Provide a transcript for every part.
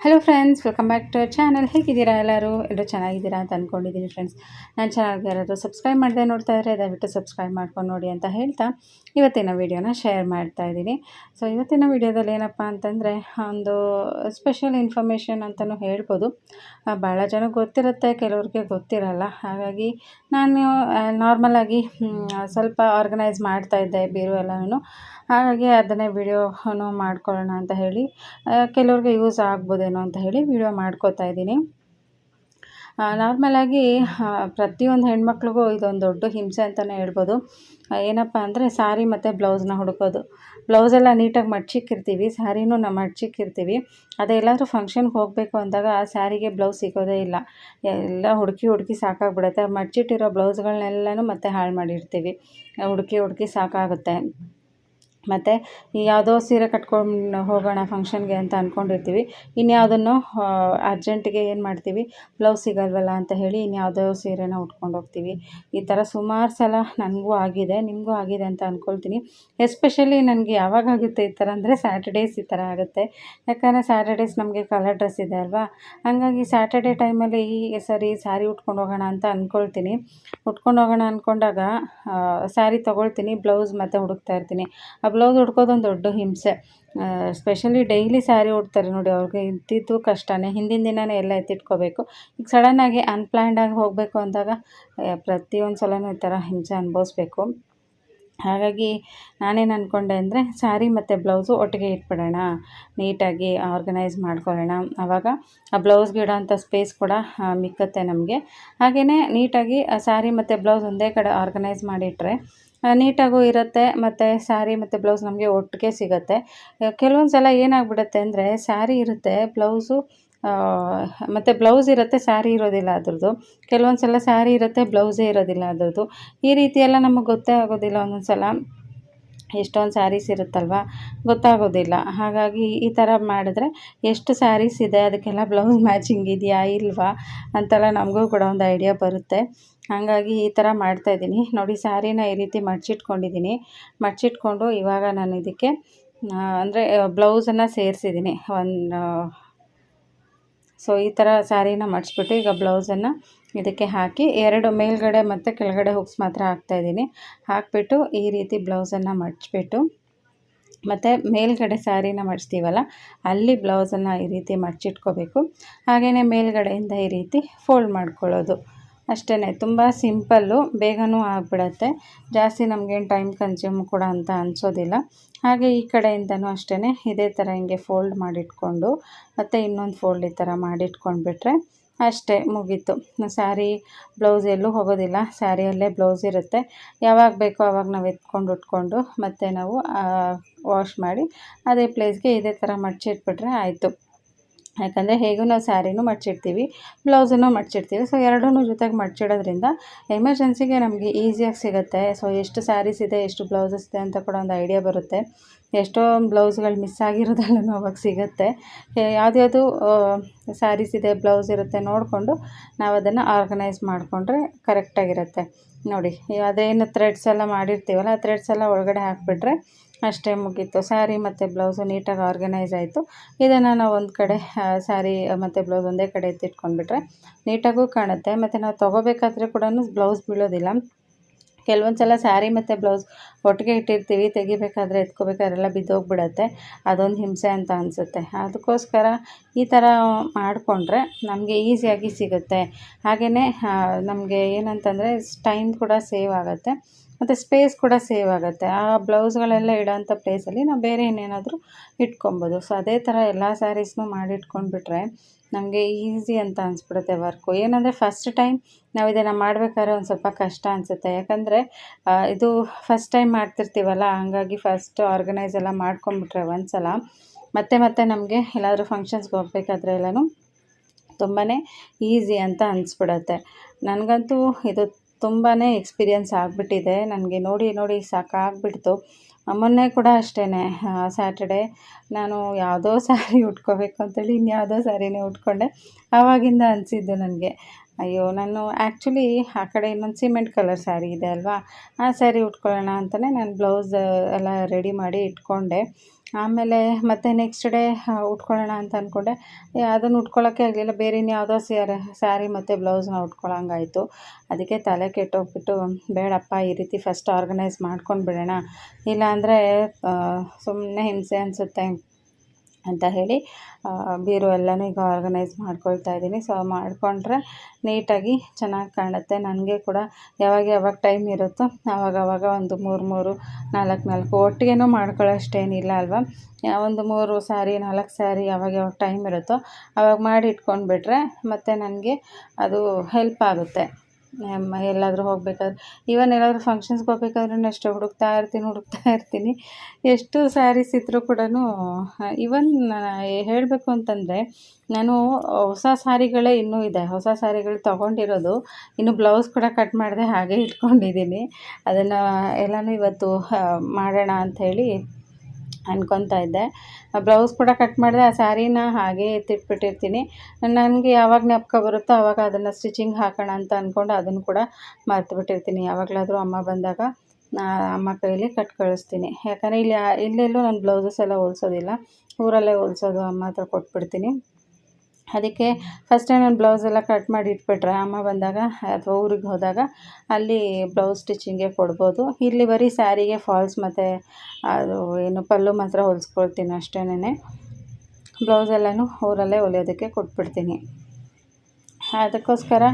Hello friends welcome back to channel ಹೇಗಿದ್ದೀರಾ ಎಲ್ಲರೂ? ಎಲ್ಲರೂ ಚೆನ್ನಾಗಿದ್ದೀರಾ ಅಂತ ಅಂದ್ಕೊಂಡಿದ್ದೀನಿ ಫ್ರೆಂಡ್ಸ್ ನಾನು ಚಾನಲ್ಗೆ ಯಾರಾದರೂ ಸಬ್ಸ್ಕ್ರೈಬ್ ಮಾಡದೆ ನೋಡ್ತಾ ಇದ್ದರೆ ದಯವಿಟ್ಟು ಸಬ್ಸ್ಕ್ರೈಬ್ ಮಾಡ್ಕೊಂಡು ನೋಡಿ ಅಂತ ಹೇಳ್ತಾ ಇವತ್ತಿನ ವೀಡಿಯೋನ ಶೇರ್ ಮಾಡ್ತಾ ಇದ್ದೀನಿ. ಸೊ ಇವತ್ತಿನ ವೀಡಿಯೋದಲ್ಲಿ ಏನಪ್ಪ ಅಂತಂದರೆ, ಒಂದು ಸ್ಪೆಷಲ್ ಇನ್ಫಾರ್ಮೇಷನ್ ಅಂತಲೂ ಹೇಳ್ಬೋದು. ಭಾಳ ಜನ ಗೊತ್ತಿರುತ್ತೆ, ಕೆಲವ್ರಿಗೆ ಗೊತ್ತಿರಲ್ಲ. ಹಾಗಾಗಿ ನಾನು ನಾರ್ಮಲಾಗಿ ಸ್ವಲ್ಪ ಆರ್ಗನೈಸ್ ಮಾಡ್ತಾ ಇದ್ದೆ ಬೀರು ಎಲ್ಲನೂ. ಹಾಗಾಗಿ ಅದನ್ನೇ ವೀಡಿಯೋನು ಮಾಡ್ಕೊಳ್ಳೋಣ ಅಂತ ಹೇಳಿ ಕೆಲವ್ರಿಗೆ ಯೂಸ್ ಆಗ್ಬೋದೇನೋ ಅಂತ ಹೇಳಿ ವಿಡಿಯೋ ಮಾಡ್ಕೋತಾ ಇದ್ದೀನಿ. ನಾರ್ಮಲಾಗಿ ಪ್ರತಿಯೊಂದು ಹೆಣ್ಮಕ್ಳಿಗೂ ಇದೊಂದು ದೊಡ್ಡ ಹಿಂಸೆ ಅಂತಲೇ ಹೇಳ್ಬೋದು. ಏನಪ್ಪ ಅಂದರೆ ಸಾರಿ ಮತ್ತು ಬ್ಲೌಸ್ನ ಹುಡುಕೋದು. ಬ್ಲೌಸೆಲ್ಲ ನೀಟಾಗಿ ಮಡ್ಚಿಕ್ಕಿರ್ತೀವಿ ಸ್ಯಾರಿನೂ ನಾವು ಮಡ್ಚಿಕ್ಕಿರ್ತೀವಿ. ಅದೇ ಎಲ್ಲಾದರೂ ಫಂಕ್ಷನ್ಗೆ ಹೋಗಬೇಕು ಅಂದಾಗ ಸ್ಯಾರಿಗೆ ಬ್ಲೌಸ್ ಸಿಗೋದೇ ಇಲ್ಲ. ಎಲ್ಲ ಹುಡುಕಿ ಹುಡುಕಿ ಸಾಕಾಗ್ಬಿಡುತ್ತೆ. ಮಡ್ಚಿಟ್ಟಿರೋ ಬ್ಲೌಸ್ಗಳನ್ನೆಲ್ಲನೂ ಮತ್ತೆ ಹಾಳು ಮಾಡಿರ್ತೀವಿ. ಹುಡುಕಿ ಹುಡುಕಿ ಸಾಕಾಗುತ್ತೆ. ಮತ್ತು ಯಾವುದೋ ಸೀರೆ ಕಟ್ಕೊಂಡು ಹೋಗೋಣ ಫಂಕ್ಷನ್ಗೆ ಅಂತ ಅಂದ್ಕೊಂಡಿರ್ತೀವಿ ಇನ್ಯಾವುದನ್ನು ಅರ್ಜೆಂಟಿಗೆ ಏನು ಮಾಡ್ತೀವಿ? ಬ್ಲೌಸ್ ಸಿಗಲ್ವಲ್ಲ ಅಂತ ಹೇಳಿ ಇನ್ಯಾವುದೋ ಸೀರೆನ ಉಟ್ಕೊಂಡು ಹೋಗ್ತೀವಿ. ಈ ಥರ ಸುಮಾರು ಸಲ ನನಗೂ ಆಗಿದೆ, ನಿಮಗೂ ಆಗಿದೆ ಅಂತ ಅಂದ್ಕೊಳ್ತೀನಿ ಎಸ್ಪೆಷಲಿ ನನಗೆ ಯಾವಾಗ ಆಗುತ್ತೆ ಈ ಥರ ಅಂದರೆ ಸ್ಯಾಟರ್ಡೇಸ್ ಈ ಥರ ಆಗುತ್ತೆ. ಯಾಕಂದರೆ ಸ್ಯಾಟರ್ಡೇಸ್ ನಮಗೆ ಕಲರ್ ಡ್ರೆಸ್ ಇದೆ ಅಲ್ವಾ? ಹಾಗಾಗಿ ಸ್ಯಾಟರ್ಡೇ ಟೈಮಲ್ಲಿ ಈ ಸರಿ ಸ್ಯಾರಿ ಉಟ್ಕೊಂಡು ಹೋಗೋಣ ಅಂತ ಅಂದ್ಕೊಳ್ತೀನಿ ಉಟ್ಕೊಂಡು ಹೋಗೋಣ ಅಂದ್ಕೊಂಡಾಗ ಸ್ಯಾರಿ ತೊಗೊಳ್ತೀನಿ, ಬ್ಲೌಸ್ ಮತ್ತು ಹುಡುಕ್ತಾ ಇರ್ತೀನಿ. ಬ್ಲೌಸ್ ಹುಡ್ಕೋದೊಂದು ದೊಡ್ಡ ಹಿಂಸೆ. ಸ್ಪೆಷಲಿ ಡೈಲಿ ಸ್ಯಾರಿ ಉಡ್ತಾರೆ ನೋಡಿ ಅವ್ರಿಗೆ. ಇದ್ದಿದ್ದು ಕಷ್ಟನೇ. ಹಿಂದಿನ ದಿನವೇ ಎಲ್ಲ ಎತ್ತಿಟ್ಕೋಬೇಕು. ಈಗ ಸಡನ್ನಾಗಿ ಅನ್ಪ್ಲ್ಯಾಂಡಾಗಿ ಹೋಗಬೇಕು ಅಂದಾಗ ಪ್ರತಿಯೊಂದು ಸಲನೂ ಈ ಥರ ಹಿಂಸೆ ಅನುಭವಿಸ್ಬೇಕು. ಹಾಗಾಗಿ ನಾನೇನು ಅಂದ್ಕೊಂಡೆ ಅಂದರೆ ಸ್ಯಾರಿ ಮತ್ತು ಬ್ಲೌಸು ಒಟ್ಟಿಗೆ ಇಟ್ಬಿಡೋಣ. ನೀಟಾಗಿ ಆರ್ಗನೈಸ್ ಮಾಡ್ಕೊಳ್ಳೋಣ. ಆವಾಗ ಆ ಬ್ಲೌಸ್ಗೆ ಇಡೋಂಥ ಸ್ಪೇಸ್ ಕೂಡ ಮಿಕ್ಕತ್ತೆ ನಮಗೆ. ಹಾಗೆಯೇ ನೀಟಾಗಿ ಸ್ಯಾರಿ ಮತ್ತು ಬ್ಲೌಸ್ ಒಂದೇ ಕಡೆ ಆರ್ಗನೈಸ್ ಮಾಡಿಟ್ರೆ ನೀಟಾಗೂ ಇರುತ್ತೆ, ಮತ್ತು ಸ್ಯಾರಿ ಮತ್ತು ಬ್ಲೌಸ್ ನಮಗೆ ಒಟ್ಟಿಗೆ ಸಿಗುತ್ತೆ. ಕೆಲವೊಂದು ಸಲ ಏನಾಗ್ಬಿಡುತ್ತೆ ಅಂದರೆ ಸ್ಯಾರಿ ಇರುತ್ತೆ, ಬ್ಲೌಸು ಮತ್ತು ಬ್ಲೌಸ್ ಇರುತ್ತೆ ಸ್ಯಾರಿ ಇರೋದಿಲ್ಲ ಅದ್ರದ್ದು. ಕೆಲವೊಂದು ಸಲ ಸ್ಯಾರಿ ಇರುತ್ತೆ, ಬ್ಲೌಸೇ ಇರೋದಿಲ್ಲ ಅದ್ರದ್ದು. ಈ ರೀತಿ ಎಲ್ಲ ನಮಗೆ ಗೊತ್ತೇ ಆಗೋದಿಲ್ಲ ಒಂದೊಂದು ಸಲ ಎಷ್ಟೊಂದು ಸ್ಯಾರೀಸ್ ಇರುತ್ತಲ್ವ? ಗೊತ್ತಾಗೋದಿಲ್ಲ. ಹಾಗಾಗಿ ಈ ಥರ ಮಾಡಿದ್ರೆ ಎಷ್ಟು ಸ್ಯಾರೀಸ್ ಇದೆ? ಅದಕ್ಕೆಲ್ಲ ಬ್ಲೌಸ್ ಮ್ಯಾಚಿಂಗ್ ಇದೆಯಾ? ಇಲ್ವಾ? ಅಂತೆಲ್ಲ ನಮಗೂ ಕೂಡ ಒಂದು ಐಡಿಯಾ ಬರುತ್ತೆ. ಹಾಗಾಗಿ ಈ ಥರ ಮಾಡ್ತಾಯಿದ್ದೀನಿ ನೋಡಿ ಸ್ಯಾರಿನ ಈ ರೀತಿ ಮಡ್ಚಿಟ್ಕೊಂಡಿದ್ದೀನಿ. ಮಡ್ಚಿಟ್ಕೊಂಡು ಇವಾಗ ನಾನು ಇದಕ್ಕೆ ಅಂದರೆ ಬ್ಲೌಸನ್ನು ಸೇರಿಸಿದ್ದೀನಿ. ಒಂದು ಸೊ, ಈ ಥರ ಸ್ಯಾರಿನ ಮಡಿಸ್ಬಿಟ್ಟು ಈಗ ಬ್ಲೌಸನ್ನು ಇದಕ್ಕೆ ಹಾಕಿ ಎರಡು ಮೇಲ್ಗಡೆ ಮತ್ತು ಕೆಳಗಡೆ ಹುಕ್ಸ್ ಮಾತ್ರ ಹಾಕ್ತಾಯಿದ್ದೀನಿ ಹಾಕಿಬಿಟ್ಟು ಈ ರೀತಿ ಬ್ಲೌಸನ್ನು ಮಡಚ್ಬಿಟ್ಟು ಮತ್ತು ಮೇಲ್ಗಡೆ ಸ್ಯಾರಿನ ಮಡಿಸ್ತೀವಲ್ಲ, ಅಲ್ಲಿ ಬ್ಲೌಸನ್ನು ಈ ರೀತಿ ಮಡಚಿಟ್ಕೋಬೇಕು. ಹಾಗೆಯೇ ಮೇಲ್ಗಡೆಯಿಂದ ಈ ರೀತಿ ಫೋಲ್ಡ್ ಮಾಡ್ಕೊಳ್ಳೋದು. ಅಷ್ಟೇ ತುಂಬ ಸಿಂಪಲ್ಲು ಬೇಗನೂ ಆಗಿಬಿಡತ್ತೆ. ಜಾಸ್ತಿ ನಮಗೇನು ಟೈಮ್ ಕನ್ಸ್ಯೂಮ್ ಕೂಡ ಅಂತ ಅನಿಸೋದಿಲ್ಲ. ಹಾಗೆ ಈ ಕಡೆಯಿಂದನೂ ಅಷ್ಟೇ ಇದೇ ಥರ ಹಿಂಗೆ ಫೋಲ್ಡ್ ಮಾಡಿಟ್ಕೊಂಡು ಮತ್ತು ಇನ್ನೊಂದು ಫೋಲ್ಡ್ ಈ ಥರ ಮಾಡಿಟ್ಕೊಂಡ್ಬಿಟ್ರೆ ಅಷ್ಟೇ ಮುಗೀತು. ಸ್ಯಾರಿ, ಬ್ಲೌಸ್ ಎಲ್ಲೂ ಹೋಗೋದಿಲ್ಲ. ಸ್ಯಾರಿಯಲ್ಲೇ ಬ್ಲೌಸ್ ಇರುತ್ತೆ. ಯಾವಾಗ ಬೇಕೋ ಆವಾಗ ನಾವು ಎತ್ಕೊಂಡು ಉಟ್ಕೊಂಡು ಮತ್ತೆ ನಾವು ವಾಶ್ ಮಾಡಿ ಅದೇ ಪ್ಲೇಸ್ಗೆ ಇದೇ ಥರ ಮಡ್ಚಿಟ್ಬಿಟ್ರೆ ಆಯಿತು. ಯಾಕಂದರೆ ಹೇಗೂ ನಾವು ಸ್ಯಾರಿನೂ ಮಡ್ಚಿಡ್ತೀವಿ ಬ್ಲೌಸನ್ನು ಮಡ್ಚಿಡ್ತೀವಿ. ಸೊ ಎರಡೂ ಜೊತೆಗೆ ಮಡ್ಚಿಡೋದ್ರಿಂದ ಎಮರ್ಜೆನ್ಸಿಗೆ ನಮಗೆ ಈಸಿಯಾಗಿ ಸಿಗುತ್ತೆ. ಸೊ ಎಷ್ಟು ಸ್ಯಾರೀಸ್ ಇದೆ, ಎಷ್ಟು ಬ್ಲೌಸಸ್ ಇದೆ ಅಂತ ಕೂಡ ಒಂದು ಐಡಿಯಾ ಬರುತ್ತೆ. ಎಷ್ಟೋ ಬ್ಲೌಸ್ಗಳು ಮಿಸ್ ಆಗಿರೋದೆಲ್ಲನೂ ಅವಾಗ ಸಿಗುತ್ತೆ. ಯಾವುದ್ಯಾವುದು ಸ್ಯಾರೀಸ್ ಇದೆ, ಬ್ಲೌಸ್ ಇರುತ್ತೆ ನೋಡಿಕೊಂಡು ನಾವು ಅದನ್ನು ಆರ್ಗನೈಸ್ ಮಾಡಿಕೊಂಡ್ರೆ ಕರೆಕ್ಟಾಗಿರುತ್ತೆ ನೋಡಿ ಅದೇನು ಥ್ರೆಡ್ಸ್ ಎಲ್ಲ ಮಾಡಿರ್ತೀವಲ್ಲ, ಆ ಥ್ರೆಡ್ಸ್ ಎಲ್ಲ ಒಳಗಡೆ ಹಾಕಿಬಿಟ್ರೆ ಅಷ್ಟೇ ಮುಗೀತು. ಸ್ಯಾರಿ ಮತ್ತು ಬ್ಲೌಸು ನೀಟಾಗಿ ಆರ್ಗನೈಸ್ ಆಯಿತು. ಇದನ್ನು ನಾವು ಒಂದು ಕಡೆ ಸ್ಯಾರಿ ಮತ್ತು ಬ್ಲೌಸ್ ಒಂದೇ ಕಡೆ ಎತ್ತಿಟ್ಕೊಂಡ್ಬಿಟ್ರೆ ನೀಟಾಗೂ ಕಾಣುತ್ತೆ. ಮತ್ತು ನಾವು ತೊಗೋಬೇಕಾದ್ರೆ ಕೂಡ ಬ್ಲೌಸ್ ಬೀಳೋದಿಲ್ಲ. ಕೆಲವೊಂದು ಸಲ ಸ್ಯಾರಿ ಮತ್ತು ಬ್ಲೌಸ್ ಒಟ್ಟಿಗೆ ಇಟ್ಟಿರ್ತೀವಿ, ತೆಗಿಬೇಕಾದ್ರೆ ಎತ್ಕೋಬೇಕಾದ್ರೆಲ್ಲ ಬಿದ್ದೋಗ್ಬಿಡತ್ತೆ. ಅದೊಂದು ಹಿಂಸೆ ಅಂತ ಅನಿಸುತ್ತೆ. ಅದಕ್ಕೋಸ್ಕರ ಈ ಥರ ಮಾಡಿಕೊಂಡ್ರೆ ನಮಗೆ ಈಸಿಯಾಗಿ ಸಿಗುತ್ತೆ. ಹಾಗೆಯೇ ನಮಗೆ ಏನಂತಂದರೆ ಟೈಮ್ ಕೂಡ ಸೇವ್ ಆಗುತ್ತೆ, ಮತ್ತು ಸ್ಪೇಸ್ ಕೂಡ ಸೇವ್ ಆಗುತ್ತೆ. ಆ ಬ್ಲೌಸ್ಗಳೆಲ್ಲ ಇಡೋಂಥ ಪ್ಲೇಸಲ್ಲಿ ನಾವು ಬೇರೆ ಇನ್ನೇನಾದರೂ ಇಟ್ಕೊಬೋದು. ಸೊ ಅದೇ ಥರ ಎಲ್ಲ ಸ್ಯಾರೀಸ್ನೂ ಮಾಡಿಟ್ಕೊಂಡ್ಬಿಟ್ರೆ ನಮಗೆ ಈಸಿ ಅಂತ ಅನಿಸ್ಬಿಡುತ್ತೆ ವರ್ಕು ಏನಂದರೆ ಫಸ್ಟ್ ಟೈಮ್ ನಾವು ಇದನ್ನು ಮಾಡಬೇಕಾದ್ರೆ ಒಂದು ಸ್ವಲ್ಪ ಕಷ್ಟ ಅನಿಸುತ್ತೆ. ಯಾಕಂದರೆ ಇದು ಫಸ್ಟ್ ಟೈಮ್ ಮಾಡ್ತಿರ್ತೀವಲ್ಲ, ಹಾಗಾಗಿ ಫಸ್ಟ್ ಆರ್ಗನೈಸ್ ಎಲ್ಲ ಮಾಡ್ಕೊಂಡ್ಬಿಟ್ರೆ ಒಂದು ಸಲ ಮತ್ತೆ ಮತ್ತೆ ನಮಗೆ ಎಲ್ಲಾದರೂ ಫಂಕ್ಷನ್ಸ್ಗೆ ಹೋಗ್ಬೇಕಾದ್ರೆ ಎಲ್ಲನೂ ತುಂಬಾ ಈಸಿ ಅಂತ ಅನಿಸ್ಬಿಡತ್ತೆ. ನನಗಂತೂ ಇದು ತುಂಬಾ ಎಕ್ಸ್ಪೀರಿಯನ್ಸ್ ಆಗಿಬಿಟ್ಟಿದೆ. ನನಗೆ ನೋಡಿ ನೋಡಿ ಸಾಕಾಗ್ಬಿಡ್ತು. ಮೊನ್ನೆ ಕೂಡ ಅಷ್ಟೇ ಸ್ಯಾಟರ್ಡೆ ನಾನು ಯಾವುದೋ ಸ್ಯಾರಿ ಉಟ್ಕೋಬೇಕು ಅಂತೇಳಿ ಇನ್ಯಾವುದೋ ಸ್ಯಾರಿನೇ ಉಟ್ಕೊಂಡೆ. ಆವಾಗಿಂದ ಅನಿಸಿದ್ದು ನನಗೆ, ಅಯ್ಯೋ ನಾನು ಆ್ಯಕ್ಚುಲಿ ಆ ಕಡೆ ಇನ್ನೊಂದು ಸಿಮೆಂಟ್ ಕಲರ್ ಸ್ಯಾರಿ ಇದೆ ಅಲ್ವಾ, ಆ ಸ್ಯಾರಿ ಉಟ್ಕೊಳ್ಳೋಣ ಅಂತಲೇ ನಾನು ಬ್ಲೌಸ್ ಎಲ್ಲ ರೆಡಿ ಮಾಡಿ ಇಟ್ಕೊಂಡೆ. ಆಮೇಲೆ ಮತ್ತೆ ನೆಕ್ಸ್ಟ್ ಡೇ ಉಟ್ಕೊಳ್ಳೋಣ ಅಂತ ಅಂದ್ಕೊಂಡೆ ಅದನ್ನು ಉಟ್ಕೊಳ್ಳೋಕ್ಕೆ ಆಗಲಿಲ್ಲ. ಬೇರೆ ಇನ್ಯಾವುದೋ ಸ್ಯಾರಿ ಸ್ಯಾರಿ ಮತ್ತು ಬ್ಲೌಸ್ನ ಉಟ್ಕೊಳ್ಳೋಂಗಾಯಿತು ಅದಕ್ಕೆ ತಲೆ ಕೆಟ್ಟೋಗ್ಬಿಟ್ಟು, ಬೇಡಪ್ಪ, ಈ ರೀತಿ ಫಸ್ಟ್ ಆರ್ಗನೈಸ್ ಮಾಡ್ಕೊಂಡು ಬಿಡೋಣ ಇಲ್ಲಾಂದರೆ ಸುಮ್ಮನೆ ಹಿಂಸೆ ಅನಿಸುತ್ತೆ. ಅಂತ ಹೇಳಿ ಬೀರು ಎಲ್ಲನೂ ಈಗ ಆರ್ಗನೈಸ್ ಮಾಡ್ಕೊಳ್ತಾ ಇದ್ದೀನಿ. ಸೊ ಮಾಡಿಕೊಂಡ್ರೆ ನೀಟಾಗಿ ಚೆನ್ನಾಗಿ ಕಾಣುತ್ತೆ. ನನಗೆ ಕೂಡ ಯಾವಾಗ ಯಾವಾಗ ಟೈಮ್ ಇರುತ್ತೋ ಆವಾಗ ಆವಾಗ ಒಂದು ಮೂರು ಮೂರು, ನಾಲ್ಕು ನಾಲ್ಕು ಒಟ್ಟಿಗೆನೂ ಮಾಡ್ಕೊಳ್ಳೋಷ್ಟೇನಿಲ್ಲ ಅಲ್ವಾ? ಒಂದು ಮೂರು ಸ್ಯಾರಿ ನಾಲ್ಕು ಸ್ಯಾರಿ ಯಾವಾಗ ಯಾವಾಗ ಟೈಮ್ ಇರುತ್ತೋ ಆವಾಗ ಮಾಡಿ ಇಟ್ಕೊಂಡ್ಬಿಟ್ರೆ ಮತ್ತು ನನಗೆ ಅದು ಹೆಲ್ಪ್ ಆಗುತ್ತೆ. ಎಲ್ಲಾದರೂ ಹೋಗ್ಬೇಕಾದ್ರೆ ಈವನ್ ಎಲ್ಲಾದರೂ ಫಂಕ್ಷನ್ಸ್ಗೆ ಹೋಗ್ಬೇಕಾದ್ರೂ ಅಷ್ಟೇ ಹುಡುಕ್ತಾ ಇರ್ತೀನಿ ಹುಡುಕ್ತಾ ಇರ್ತೀನಿ. ಎಷ್ಟು ಸ್ಯಾರೀಸ್ ಇದ್ದರೂ ಕೂಡ ಇವನ್ ಹೇಳಬೇಕು ಅಂತಂದರೆ, ನಾನು ಹೊಸ ಸ್ಯಾರಿಗಳೇ ಇನ್ನೂ ಇದೆ. ಹೊಸ ಸ್ಯಾರಿಗಳು ತೊಗೊಂಡಿರೋದು, ಇನ್ನು ಬ್ಲೌಸ್ ಕೂಡ ಕಟ್ ಮಾಡಿದೆ ಹಾಗೆ ಇಟ್ಕೊಂಡಿದ್ದೀನಿ. ಅದನ್ನು ಎಲ್ಲನೂ ಇವತ್ತು ಮಾಡೋಣ ಅಂಥೇಳಿ ಅನ್ಕೊತಾ ಇದ್ದೆ. ಬ್ಲೌಸ್ ಕೂಡ ಕಟ್ ಮಾಡಿದೆ, ಆ ಸ್ಯಾರಿನ ಹಾಗೆ ಎತ್ತಿಟ್ಬಿಟ್ಟಿರ್ತೀನಿ. ನನಗೆ ಯಾವಾಗ ಜ್ಞಾಪಕ ಬರುತ್ತೋ ಆವಾಗ ಅದನ್ನು ಸ್ಟಿಚಿಂಗ್ ಹಾಕೋಣ ಅಂತ ಅಂದ್ಕೊಂಡು ಅದನ್ನು ಕೂಡ ಮರ್ತುಬಿಟ್ಟಿರ್ತೀನಿ. ಯಾವಾಗಲಾದರೂ ಅಮ್ಮ ಬಂದಾಗ ಅಮ್ಮ ಕೈಯಲ್ಲಿ ಕಟ್ ಕಳಿಸ್ತೀನಿ. ಯಾಕಂದರೆ ಇಲ್ಲಿ, ಇಲ್ಲೆಲ್ಲೂ ನಾನು ಬ್ಲೌಸಸ್ ಎಲ್ಲ ಹೊಲ್ಸೋದಿಲ್ಲ. ಊರಲ್ಲೇ ಹೊಲ್ಸೋದು ಅಮ್ಮ ಹತ್ರ ಕೊಟ್ಬಿಡ್ತೀನಿ. ಅದಕ್ಕೆ ಫಸ್ಟೇ ನಾನು ಬ್ಲೌಸ್ ಎಲ್ಲ ಕಟ್ ಮಾಡಿ ಇಟ್ಬಿಟ್ರೆ ಅಮ್ಮ ಬಂದಾಗ ಅಥವಾ ಊರಿಗೆ ಹೋದಾಗ ಅಲ್ಲಿ ಬ್ಲೌಸ್ ಸ್ಟಿಚಿಂಗ್ಗೆ ಕೊಡ್ಬೋದು. ಇಲ್ಲಿ ಬರೀ ಸ್ಯಾರಿಗೆ ಫಾಲ್ಸ್ ಮತ್ತು ಅದು ಏನು ಪಲ್ಲು ಮಾತ್ರ ಹೊಲಿಸ್ಕೊಳ್ತೀನಿ ಅಷ್ಟೇನೆ ಬ್ಲೌಸ್ ಎಲ್ಲನೂ ಊರಲ್ಲೇ ಹೊಲಿಯೋದಕ್ಕೆ ಕೊಟ್ಬಿಡ್ತೀನಿ. ಅದಕ್ಕೋಸ್ಕರ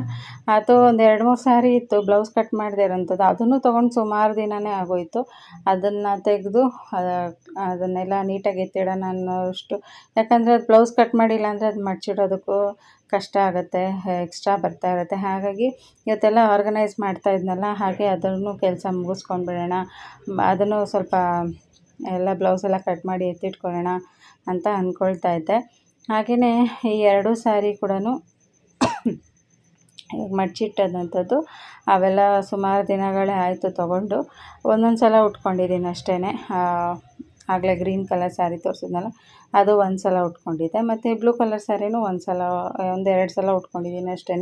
ಅದು ಒಂದು ಎರಡು ಮೂರು ಸಾರಿ ಇತ್ತು ಬ್ಲೌಸ್ ಕಟ್ ಮಾಡದೇ ಇರೋಂಥದ್ದು. ಅದನ್ನು ತೊಗೊಂಡು ಸುಮಾರು ದಿನವೇ ಆಗೋಯಿತು. ಅದನ್ನು ತೆಗೆದು ಅದನ್ನೆಲ್ಲ ನೀಟಾಗಿ ಎತ್ತಿಡೋಣ ಅನ್ನೋಷ್ಟು. ಯಾಕಂದರೆ ಅದು ಬ್ಲೌಸ್ ಕಟ್ ಮಾಡಿಲ್ಲ ಅಂದರೆ ಅದು ಮಡ್ಚಿಡೋದಕ್ಕೂ ಕಷ್ಟ ಆಗುತ್ತೆ, ಎಕ್ಸ್ಟ್ರಾ ಬರ್ತಾ ಇರುತ್ತೆ. ಹಾಗಾಗಿ ಇವತ್ತೆಲ್ಲ ಆರ್ಗನೈಸ್ ಮಾಡ್ತಾ ಇದ್ನಲ್ಲ, ಹಾಗೆ ಅದನ್ನು ಕೆಲಸ ಮುಗಿಸ್ಕೊಂಡು ಬಿಡೋಣ. ಅದನ್ನು ಸ್ವಲ್ಪ ಎಲ್ಲ ಬ್ಲೌಸ್ ಎಲ್ಲ ಕಟ್ ಮಾಡಿ ಎತ್ತಿಟ್ಕೊಳ್ಳೋಣ ಅಂತ ಅಂದ್ಕೊಳ್ತಾ ಇದ್ದೆ. ಹಾಗೆಯೇ ಈ ಎರಡೂ ಸ್ಯಾರಿ ಕೂಡ ಮಡ್ಚಿಟ್ಟದಂಥದ್ದು, ಅವೆಲ್ಲ ಸುಮಾರು ದಿನಗಳೇ ಆಯಿತು ತೊಗೊಂಡು. ಒಂದೊಂದು ಸಲ ಉಟ್ಕೊಂಡಿದ್ದೀನಿ ಅಷ್ಟೇ ಆಗಲೇ ಗ್ರೀನ್ ಕಲರ್ ಸ್ಯಾರಿ ತೋರಿಸಿದ್ನಲ್ಲ, ಅದು ಒಂದು ಸಲ ಉಟ್ಕೊಂಡಿದ್ದೆ. ಮತ್ತು ಬ್ಲೂ ಕಲರ್ ಸ್ಯಾರಿನೂ ಒಂದು ಸಲ ಒಂದೆರಡು ಸಲ ಉಟ್ಕೊಂಡಿದ್ದೀನಿ ಅಷ್ಟೇ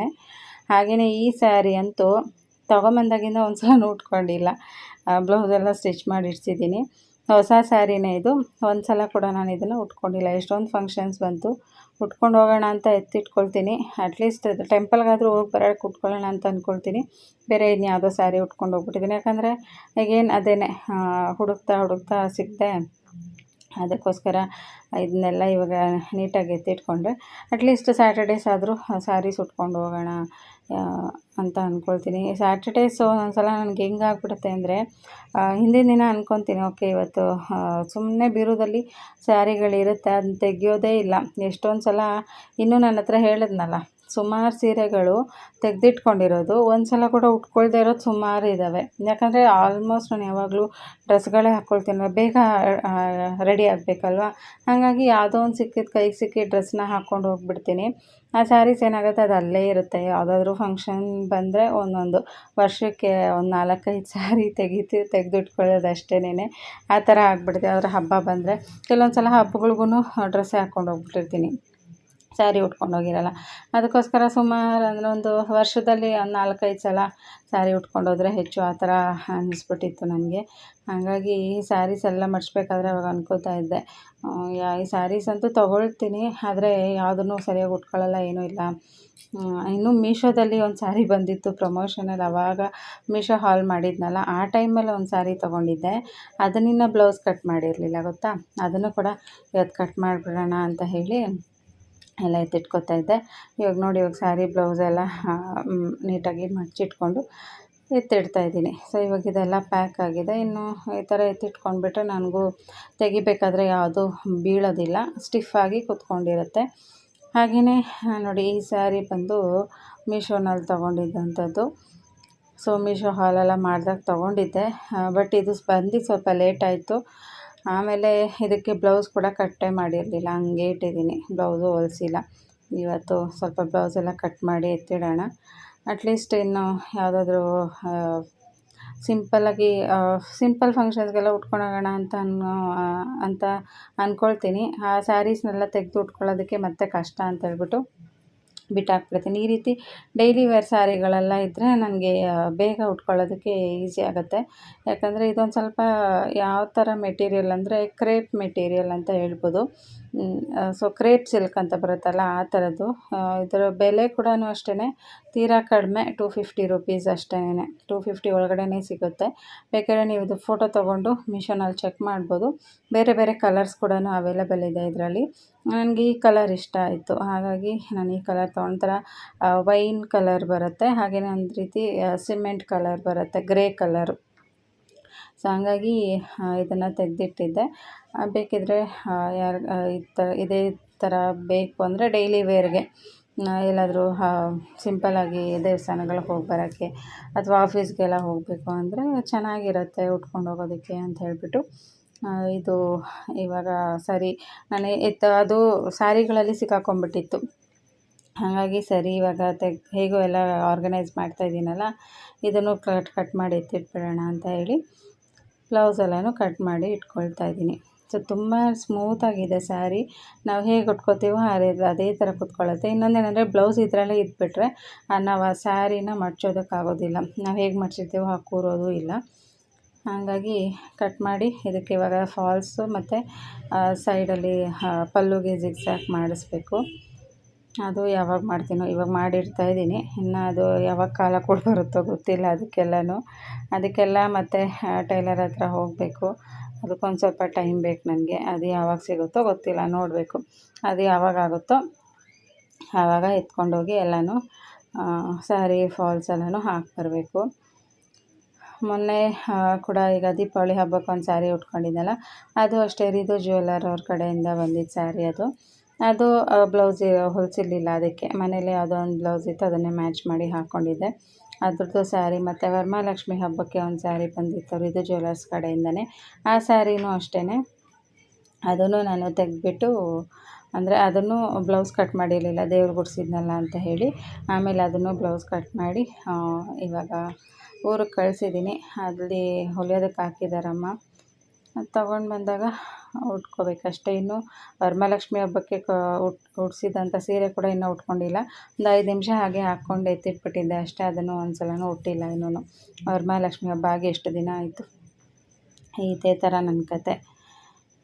ಹಾಗೆಯೇ ಈ ಸ್ಯಾರಿ ಅಂತೂ ತೊಗೊಂಬಂದಾಗಿಂದ ಒಂದು ಸಲ ಉಟ್ಕೊಂಡಿಲ್ಲ. ಬ್ಲೌಸೆಲ್ಲ ಸ್ಟಿಚ್ ಮಾಡಿ ಇಡ್ಸಿದ್ದೀನಿ. ಹೊಸ ಸ್ಯಾರಿನೇ ಇದು. ಒಂದು ಸಲ ಕೂಡ ನಾನು ಇದನ್ನು ಉಟ್ಕೊಂಡಿಲ್ಲ. ಎಷ್ಟೊಂದು ಫಂಕ್ಷನ್ಸ್ ಬಂತು. ಉಟ್ಕೊಂಡು ಹೋಗೋಣ ಅಂತ ಎತ್ತಿಟ್ಕೊಳ್ತೀನಿ. ಅಟ್ಲೀಸ್ಟ್ ಟೆಂಪಲ್ಗಾದರೂ ಹೋಗಿ ಬರೋಕ್ಕೆ ಉಟ್ಕೊಳ್ಳೋಣ ಅಂತ ಅಂದ್ಕೊಳ್ತೀನಿ ಬೇರೆ ಇನ್ಯಾವುದೋ ಸ್ಯಾರಿ ಉಟ್ಕೊಂಡು ಹೋಗ್ಬಿಟ್ಟಿದ್ದೀನಿ. ಯಾಕಂದರೆ ಈಗೇನು ಅದೇನೇ ಹುಡುಕ್ತಾ ಹುಡುಕ್ತಾ ಸಿಗದೆ. ಅದಕ್ಕೋಸ್ಕರ ಇದನ್ನೆಲ್ಲ ಇವಾಗ ನೀಟಾಗಿ ಎತ್ತಿಟ್ಕೊಂಡ್ರೆ ಅಟ್ಲೀಸ್ಟ್ ಸ್ಯಾಟರ್ಡೇಸ್ ಆದರೂ ಸ್ಯಾರೀಸ್ ಉಟ್ಕೊಂಡು ಹೋಗೋಣ ಅಂತ ಅಂದ್ಕೊಳ್ತೀನಿ ಸ್ಯಾಟರ್ಡೇಸ್ ಒಂದೊಂದು ನನಗೆ ಹೆಂಗಾಗ್ಬಿಡುತ್ತೆ ಅಂದರೆ ಹಿಂದಿನ ದಿನ ಅಂದ್ಕೊತೀನಿ ಓಕೆ ಇವತ್ತು ಸುಮ್ಮನೆ ಬೀರುದಲ್ಲಿ ಸ್ಯಾರಿಗಳಿರುತ್ತೆ ಅದನ್ನ ತೆಗಿಯೋದೇ ಇಲ್ಲ. ಎಷ್ಟೊಂದು ಸಲ ಇನ್ನೂ ನನ್ನ ಹತ್ರ ಹೇಳಿದ್ನಲ್ಲ ಸುಮಾರು ಸೀರೆಗಳು ತೆಗೆದಿಟ್ಕೊಂಡಿರೋದು. ಒಂದು ಸಲ ಕೂಡ ಉಟ್ಕೊಳ್ದೆ ಇರೋದು ಸುಮಾರು ಇದ್ದಾವೆ ಯಾಕಂದರೆ ಆಲ್ಮೋಸ್ಟ್ ನಾನು ಯಾವಾಗಲೂ ಡ್ರೆಸ್ಗಳೇ ಹಾಕ್ಕೊಳ್ತೀನಿ ಬೇಗ ರೆಡಿ ಆಗಬೇಕಲ್ವ? ಹಾಗಾಗಿ ಯಾವುದೋ ಒಂದು ಸಿಕ್ಕಿದ ಕೈಗೆ ಸಿಕ್ಕಿದ ಡ್ರೆಸ್ನ ಹಾಕ್ಕೊಂಡು ಹೋಗ್ಬಿಡ್ತೀನಿ. ಆ ಸ್ಯಾರೀಸ್ ಏನಾಗುತ್ತೆ ಅದು ಅಲ್ಲೇ ಇರುತ್ತೆ. ಯಾವುದಾದ್ರೂ ಫಂಕ್ಷನ್ ಬಂದರೆ ಒಂದೊಂದು ವರ್ಷಕ್ಕೆ ಒಂದು ನಾಲ್ಕೈದು ಸ್ಯಾರಿ ತೆಗಿತಿ ತೆಗೆದಿಟ್ಕೊಳ್ಳೋದು ಅಷ್ಟೇನೆ ಆ ಥರ ಆಗ್ಬಿಡುತ್ತೆ ಆದರೆ ಹಬ್ಬ ಬಂದರೆ ಕೆಲವೊಂದು ಸಲ ಹಬ್ಬಗಳಿಗೂ ಡ್ರೆಸ್ಸೇ ಹಾಕ್ಕೊಂಡು ಹೋಗ್ಬಿಟ್ಟಿರ್ತೀನಿ. ಸ್ಯಾರಿ ಉಟ್ಕೊಂಡು ಹೋಗಿರಲ್ಲ. ಅದಕ್ಕೋಸ್ಕರ ಸುಮಾರು ಅಂದರೆ ಒಂದು ವರ್ಷದಲ್ಲಿ ಒಂದು ನಾಲ್ಕೈದು ಸಲ ಸ್ಯಾರಿ ಉಟ್ಕೊಂಡು ಹೋದರೆ ಹೆಚ್ಚು ಆ ಥರ ಅನ್ನಿಸ್ಬಿಟ್ಟಿತ್ತು ನನಗೆ. ಹಾಗಾಗಿ ಈ ಸ್ಯಾರೀಸ್ ಎಲ್ಲ ಮಡಿಸ್ಬೇಕಾದ್ರೆ ಅವಾಗ ಅನ್ಕೋತಾ ಇದ್ದೆ. ಈ ಸ್ಯಾರೀಸ್ ಅಂತೂ ತೊಗೊಳ್ತೀನಿ, ಆದರೆ ಯಾವುದನ್ನು ಸರಿಯಾಗಿ ಉಟ್ಕೊಳ್ಳಲ್ಲ, ಏನೂ ಇಲ್ಲ. ಇನ್ನೂ ಮೀಶೋದಲ್ಲಿ ಒಂದು ಸ್ಯಾರಿ ಬಂದಿತ್ತು ಪ್ರಮೋಷನಲ್ಲಿ ಅವಾಗ ಮೀಶೋ ಹಾಲ್ ಮಾಡಿದ್ನಲ್ಲ, ಆ ಟೈಮಲ್ಲಿ ಒಂದು ಸ್ಯಾರಿ ತೊಗೊಂಡಿದ್ದೆ. ಅದನ್ನಿನ್ನು ಬ್ಲೌಸ್ ಕಟ್ ಮಾಡಿರಲಿಲ್ಲ, ಗೊತ್ತಾ? ಅದನ್ನು ಕೂಡ ಇವತ್ತು ಕಟ್ ಮಾಡಿಬಿಡೋಣ ಅಂತ ಹೇಳಿ ಎಲ್ಲ ಎತ್ತಿಟ್ಕೊತಾ ಇದ್ದೆ. ಇವಾಗ ನೋಡಿ, ಇವಾಗ ಸ್ಯಾರಿ ಬ್ಲೌಸ್ ಎಲ್ಲ ನೀಟಾಗಿ ಮಚ್ಚಿಟ್ಕೊಂಡು ಎತ್ತಿಡ್ತಾ ಇದ್ದೀನಿ. ಸೊ ಇವಾಗ ಇದೆಲ್ಲ ಪ್ಯಾಕ್ ಆಗಿದೆ. ಇನ್ನು ಈ ಥರ ಎತ್ತಿಟ್ಕೊಂಡ್ಬಿಟ್ರೆ ನನಗೂ ತೆಗಿಬೇಕಾದ್ರೆ ಯಾವುದು ಬೀಳೋದಿಲ್ಲ. ಸ್ಟಿಫಾಗಿ ಕುತ್ಕೊಂಡಿರುತ್ತೆ. ಹಾಗೆಯೇ ನೋಡಿ, ಈ ಸ್ಯಾರಿ ಬಂದು ಮೀಶೋನಲ್ಲಿ ತೊಗೊಂಡಿದ್ದಂಥದ್ದು. ಸೊ ಮೀಶೋ ಹಾಲೆಲ್ಲ ಮಾಡಿದಾಗ ತೊಗೊಂಡಿದ್ದೆ. ಬಟ್ ಇದು ಬಂದು ಸ್ವಲ್ಪ ಲೇಟ್ ಆಯಿತು. ಆಮೇಲೆ ಇದಕ್ಕೆ ಬ್ಲೌಸ್ ಕೂಡ ಕಟ್ಟೇ ಮಾಡಿರಲಿಲ್ಲ, ಹಂಗೆ ಇಟ್ಟಿದ್ದೀನಿ. ಬ್ಲೌಸು ಹೊಲಿಸಿಲ್ಲ. ಇವತ್ತು ಸ್ವಲ್ಪ ಬ್ಲೌಸ್ ಎಲ್ಲ ಕಟ್ ಮಾಡಿ ಎತ್ತಿಡೋಣ. ಅಟ್ಲೀಸ್ಟ್ ಇನ್ನು ಯಾವುದಾದ್ರೂ ಸಿಂಪಲ್ಲಾಗಿ ಸಿಂಪಲ್ ಫಂಕ್ಷನ್ಸ್ಗೆಲ್ಲ ಉಟ್ಕೊಂಡು ಹೋಗೋಣ ಅಂತ ಅನ್ನೋ ಅಂತ ಅಂದ್ಕೊಳ್ತೀನಿ ಆ ಸ್ಯಾರೀಸ್ನೆಲ್ಲ ತೆಗೆದು ಉಟ್ಕೊಳ್ಳೋದಕ್ಕೆ ಮತ್ತೆ ಕಷ್ಟ ಅಂತ ಹೇಳ್ಬಿಟ್ಟು ಬಿಟ್ಟಾಕ್ಬಿಡ್ತೀನಿ ಈ ರೀತಿ ಡೈಲಿ ವೇರ್ ಸ್ಯಾರಿಗಳೆಲ್ಲ ಇದ್ದರೆ ನನಗೆ ಬೇಗ ಉಟ್ಕೊಳ್ಳೋದಕ್ಕೆ ಈಸಿ ಆಗುತ್ತೆ. ಯಾಕಂದರೆ ಇದೊಂದು ಸ್ವಲ್ಪ ಯಾವ ಥರ ಮೆಟೀರಿಯಲ್ ಅಂದರೆ ಕ್ರೇಪ್ ಮೆಟೀರಿಯಲ್ ಅಂತ ಹೇಳ್ಬೋದು. ಸೊ ಕ್ರೇಪ್ ಸಿಲ್ಕ್ ಅಂತ ಬರುತ್ತಲ್ಲ ಆ ಥರದ್ದು. ಇದರ ಬೆಲೆ ಕೂಡ ಅಷ್ಟೇ ತೀರಾ ಕಡಿಮೆ ಟೂ ಫಿಫ್ಟಿ ರುಪೀಸ್ ಅಷ್ಟೇನೆ. ಟೂ ಫಿಫ್ಟಿ ಒಳಗಡೆ ಸಿಗುತ್ತೆ. ಬೇಕಾದ್ರೆ ನೀವು ಇದು ಫೋಟೋ ತೊಗೊಂಡು ಮಿಷನಲ್ಲಿ ಚೆಕ್ ಮಾಡ್ಬೋದು. ಬೇರೆ ಬೇರೆ ಕಲರ್ಸ್ ಕೂಡ ಅವೈಲೇಬಲ್ ಇದೆ ಇದರಲ್ಲಿ. ನನಗೆ ಈ ಕಲರ್ ಇಷ್ಟ ಆಯಿತು. ಹಾಗಾಗಿ ನಾನು ಈ ಕಲರ್ ತೊಗೊಂಡ್ರ ವೈನ್ ಕಲರ್ ಬರುತ್ತೆ. ಹಾಗೆಯೇ ಒಂದು ರೀತಿ ಸಿಮೆಂಟ್ ಕಲರ್ ಬರುತ್ತೆ ಗ್ರೇ ಕಲರು ಸೊ ಹಂಗಾಗಿ ಇದನ್ನು ತೆಗೆದಿಟ್ಟಿದ್ದೆ. ಬೇಕಿದ್ದರೆ ಯಾರು ಈ ಥರ ಇದೇ ಥರ ಬೇಕು ಅಂದರೆ ಡೈಲಿ ವೇರ್ಗೆ ಎಲ್ಲಾದರೂ ಸಿಂಪಲ್ಲಾಗಿ ದೇವಸ್ಥಾನಗಳಿಗೆ ಹೋಗಿ ಬರೋಕ್ಕೆ ಅಥವಾ ಆಫೀಸ್ಗೆಲ್ಲ ಹೋಗಬೇಕು ಅಂದರೆ ಚೆನ್ನಾಗಿರುತ್ತೆ ಉಟ್ಕೊಂಡು ಹೋಗೋದಕ್ಕೆ ಅಂತ ಹೇಳಿಬಿಟ್ಟು. ಇದು ಇವಾಗ ಸರಿ, ನಾನು ಎತ್ತ, ಅದು ಸ್ಯಾರಿಗಳಲ್ಲಿ ಸಿಕ್ಕಾಕೊಂಡ್ಬಿಟ್ಟಿತ್ತು. ಹಾಗಾಗಿ ಸರಿ, ಇವಾಗ ತೆಗ್, ಹೇಗೋ ಎಲ್ಲ ಆರ್ಗನೈಸ್ ಮಾಡ್ತಾ ಇದ್ದೀನಲ್ಲ ಇದನ್ನು ಕಟ್ ಕಟ್ ಮಾಡಿ ಎತ್ತಿಟ್ಬಿಡೋಣ ಅಂತ ಹೇಳಿ. ಬ್ಲೌಸ್ ಎಲ್ಲನೂ ಕಟ್ ಮಾಡಿ ಇಟ್ಕೊಳ್ತಾ ಇದ್ದೀನಿ. ಸೊ, ತುಂಬ ಸ್ಮೂತಾಗಿದೆ ಸ್ಯಾರಿ. ನಾವು ಹೇಗೆ ಉಟ್ಕೋತೀವೋ ಅದೇ ಅದೇ ಥರ ಕೂತ್ಕೊಳ್ಳುತ್ತೆ. ಇನ್ನೊಂದೇನೆಂದರೆ ಬ್ಲೌಸ್ ಇದರಲ್ಲೇ ಇದ್ಬಿಟ್ರೆ ನಾವು ಆ ಸ್ಯಾರಿನ ಮಡ್ಚೋದಕ್ಕಾಗೋದಿಲ್ಲ. ನಾವು ಹೇಗೆ ಮಡ್ಚಿರ್ತೀವೋ ಹಾಗೆ ಕೂರೋದು ಇಲ್ಲ. ಹಾಗಾಗಿ ಕಟ್ ಮಾಡಿ ಇದಕ್ಕೆ ಇವಾಗ ಫಾಲ್ಸು ಮತ್ತು ಸೈಡಲ್ಲಿ ಪಲ್ಲುಗೆ ಜಿಗ್ಸಾಕ್ ಮಾಡಿಸ್ಬೇಕು. ಅದು ಯಾವಾಗ ಮಾಡ್ತೀನೋ ಇವಾಗ ಮಾಡಿರ್ತಾ ಇದ್ದೀನಿ. ಇನ್ನು ಅದು ಯಾವಾಗ ಕಾಲ ಕೂಡ ಬರುತ್ತೋ ಗೊತ್ತಿಲ್ಲ ಅದಕ್ಕೆಲ್ಲನೂ. ಅದಕ್ಕೆಲ್ಲ ಮತ್ತು ಟೈಲರ್ ಹತ್ರ ಹೋಗಬೇಕು. ಅದಕ್ಕೊಂದು ಸ್ವಲ್ಪ ಟೈಮ್ ಬೇಕು ನನಗೆ. ಅದು ಯಾವಾಗ ಸಿಗುತ್ತೋ ಗೊತ್ತಿಲ್ಲ, ನೋಡಬೇಕು. ಅದು ಯಾವಾಗ ಆಗುತ್ತೋ ಆವಾಗ ಎತ್ಕೊಂಡೋಗಿ ಎಲ್ಲನೂ ಸ್ಯಾರಿ ಫಾಲ್ಸ್ ಎಲ್ಲನೂ ಹಾಕಿ ಬರಬೇಕು. ಮೊನ್ನೆ ಕೂಡ ಈಗ ದೀಪಾವಳಿ ಹಬ್ಬಕ್ಕೆ ಒಂದು ಸ್ಯಾರಿ ಉಟ್ಕೊಂಡಿದ್ದೆನಲ್ಲ ಅದು ಅಷ್ಟೇ ರಿದು ಜ್ಯುವೆಲ್ಲರ್ ಅವ್ರ ಕಡೆಯಿಂದ ಬಂದಿದ್ದ ಸ್ಯಾರಿ ಅದು. ಅದು ಬ್ಲೌಸ್ ಹೊಲಿಸಿರ್ಲಿಲ್ಲ ಅದಕ್ಕೆ. ಮನೇಲಿ ಯಾವುದೋ ಒಂದು ಬ್ಲೌಸ್ ಇತ್ತು, ಅದನ್ನೇ ಮ್ಯಾಚ್ ಮಾಡಿ ಹಾಕ್ಕೊಂಡಿದ್ದೆ ಅದ್ರದ್ದು ಸ್ಯಾರಿ ಮತ್ತು ವರಮಹಾಲಕ್ಷ್ಮಿ ಹಬ್ಬಕ್ಕೆ ಒಂದು ಸ್ಯಾರಿ ಬಂದಿತ್ತು ಇದು ಜ್ಯುವೆಲರ್ಸ್ ಕಡೆಯಿಂದನೇ. ಆ ಸ್ಯಾರಿನೂ ಅಷ್ಟೇ ಅದನ್ನು ನಾನು ತೆಗೆದ್ಬಿಟ್ಟು, ಅಂದರೆ ಅದನ್ನು ಬ್ಲೌಸ್ ಕಟ್ ಮಾಡಿರಲಿಲ್ಲ, ದೇವ್ರು ಗುಡಿಸಿದ್ನಲ್ಲ ಅಂತ ಹೇಳಿ. ಆಮೇಲೆ ಅದನ್ನು ಬ್ಲೌಸ್ ಕಟ್ ಮಾಡಿ ಇವಾಗ ಊರಿಗೆ ಕಳಿಸಿದ್ದೀನಿ. ಅಲ್ಲಿ ಹೊಲಿಯೋದಕ್ಕೆ ಹಾಕಿದ್ದಾರಮ್ಮ. ತಗೊಂಡು ಬಂದಾಗ ಉಟ್ಕೋಬೇಕಷ್ಟೇ ಇನ್ನು ವರಮಹಾಲಕ್ಷ್ಮಿ ಹಬ್ಬಕ್ಕೆ ಕ, ಉಟ್, ಉಡಿಸಿದಂಥ ಸೀರೆ ಕೂಡ ಇನ್ನೂ ಉಟ್ಕೊಂಡಿಲ್ಲ. ಒಂದು ಐದು ನಿಮಿಷ ಹಾಗೆ ಹಾಕ್ಕೊಂಡು ಎತ್ತಿಟ್ಬಿಟ್ಟಿದ್ದೆ ಅಷ್ಟೇ. ಅದನ್ನು ಒಂದು ಸಲವೂ ಉಟ್ಟಿಲ್ಲ ಇನ್ನೂ ವರಮಹಾಲಕ್ಷ್ಮಿ ಹಬ್ಬ ಆಗಿ ಎಷ್ಟು ದಿನ ಆಯಿತು. ಇದೇ ಥರ ನನ್ನ ಕತೆ.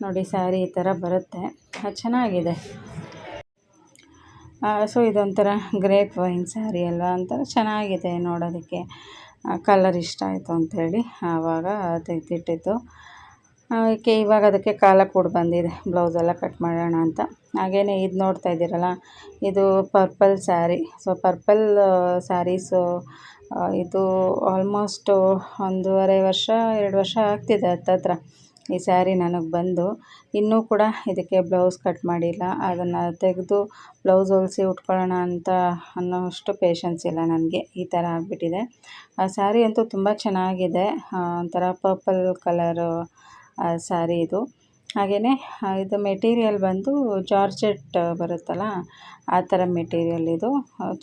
ನೋಡಿ ಸ್ಯಾರಿ ಈ ಥರ ಬರುತ್ತೆ. ಅದು ಚೆನ್ನಾಗಿದೆ. ಸೊ ಇದೊಂಥರ ಗ್ರೇಪ್ ವೈನ್ ಸ್ಯಾರಿ ಅಲ್ವಾ? ಒಂಥರ ಚೆನ್ನಾಗಿದೆ ನೋಡೋದಕ್ಕೆ. ಕಲರ್ ಇಷ್ಟ ಆಯಿತು ಅಂಥೇಳಿ ಆವಾಗ ತೆಗೆದಿಟ್ಟಿದ್ದು. ಅದಕ್ಕೆ ಇವಾಗ ಅದಕ್ಕೆ ಕಾಲ ಕೂಡ ಬಂದಿದೆ. ಬ್ಲೌಸೆಲ್ಲ ಕಟ್ ಮಾಡೋಣ ಅಂತ. ಹಾಗೆಯೇ ಇದು ನೋಡ್ತಾ ಇದ್ದೀರಲ್ಲ, ಇದು purple sari. So purple saris ಇದು ಆಲ್ಮೋಸ್ಟು ಒಂದೂವರೆ ವರ್ಷ, ಎರಡು ವರ್ಷ ಆಗ್ತಿದೆ ಹತ್ತತ್ರ ಈ ಸ್ಯಾರಿ ನನಗೆ ಬಂದು. ಇನ್ನೂ ಕೂಡ ಇದಕ್ಕೆ ಬ್ಲೌಸ್ ಕಟ್ ಮಾಡಿಲ್ಲ. ಅದನ್ನು ತೆಗೆದು ಬ್ಲೌಸ್ ಹೊಲಿಸಿ ಉಟ್ಕೊಳ್ಳೋಣ ಅಂತ ಅನ್ನೋಷ್ಟು ಪೇಷನ್ಸ್ ಇಲ್ಲ ನನಗೆ. ಈ ಥರ ಆಗಿಬಿಟ್ಟಿದೆ. ಆ ಸ್ಯಾರಿ ಅಂತೂ ತುಂಬ ಚೆನ್ನಾಗಿದೆ. ಒಂಥರ ಪರ್ಪಲ್ ಕಲರು ಸ್ಯಾರಿ ಇದು. ಹಾಗೆಯೇ ಇದು ಮೆಟೀರಿಯಲ್ ಬಂದು ಜಾರ್ಜೆಟ್ ಬರುತ್ತಲ್ಲ, ಆ ಥರ ಮೆಟೀರಿಯಲ್ ಇದು.